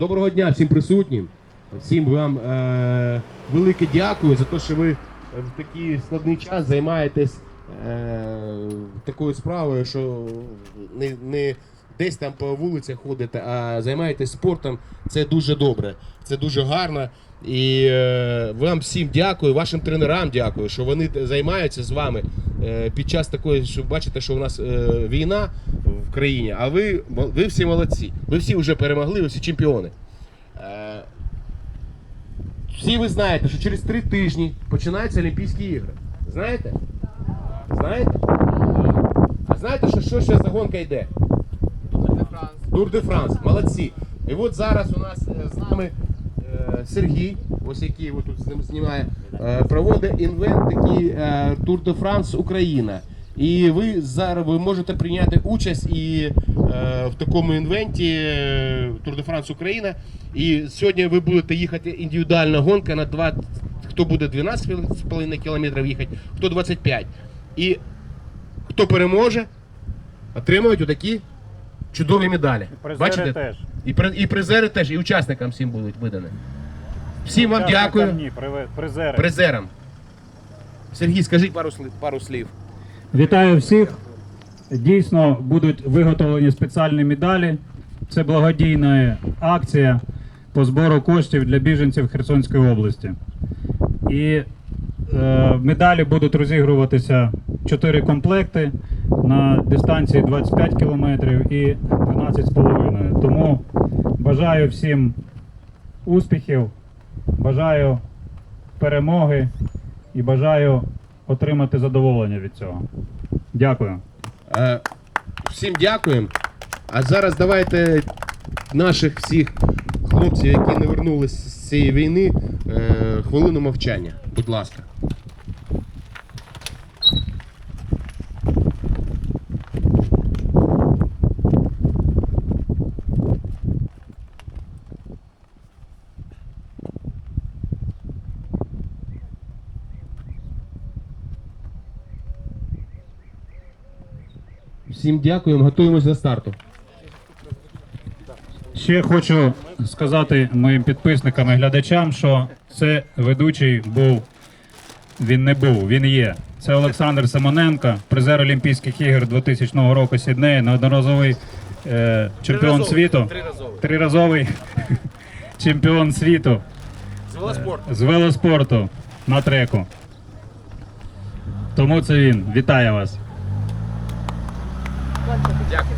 Доброго дня всім присутнім. Всім вам е, велике дякую за те, що ви в такий складний час займаєтесь е, такою справою, що не, не десь там по вулицях ходите, а займаєтесь спортом. Це дуже добре, це дуже гарно. І е, вам всім дякую, вашим тренерам дякую, що вони займаються з вами е, під час такої, що бачите, що у нас е, війна в країні, а ви, ви всі молодці. Ви всі вже перемогли, ви всі чемпіони. Е, всі ви знаєте, що через три тижні починаються Олімпійські ігри. Знаєте? Знаєте? А знаєте, що, що ще за гонка йде? Тур де Франс. Молодці. І от зараз у нас е, з нами е, Сергій, ось який от тут знімає, е, проводить інвент такий Тур де Франс Україна. І ви зараз ви можете прийняти участь і е, в такому інвенті е, Тур де Франс Україна. І сьогодні ви будете їхати індивідуальна гонка на 2, хто буде 12,5 кілометрів їхати, хто 25. І хто переможе, отримують отакі чудові медалі. Призери теж. І, при- і призери теж, і учасникам всім будуть видані. Всім вам дякую. Ні, призери. Призерам. Сергій, скажіть пару слів. Пару слів. Вітаю всіх. Дійсно будуть виготовлені спеціальні медалі. Це благодійна акція по збору коштів для біженців Херсонської області. І е, медалі будуть розігруватися 4 комплекти на дистанції 25 км і 12,5. Тому бажаю всім успіхів, бажаю перемоги і бажаю отримати задоволення від цього. Дякую. Е, всім дякуємо. А зараз давайте наших всіх хлопців, які не вернулися з цієї війни, е, хвилину мовчання. Будь ласка. Всім дякуємо, готуємось до старту. Ще хочу сказати моїм підписникам і глядачам, що це ведучий був. Він не був, він є. Це Олександр Симоненко, призер Олімпійських ігор 2000 року Сіднеї, неодноразовий е, чемпіон світу. Триразовий. Триразовий чемпіон світу З велоспорту. з велоспорту на треку. Тому це він. Вітаю вас. Дякую.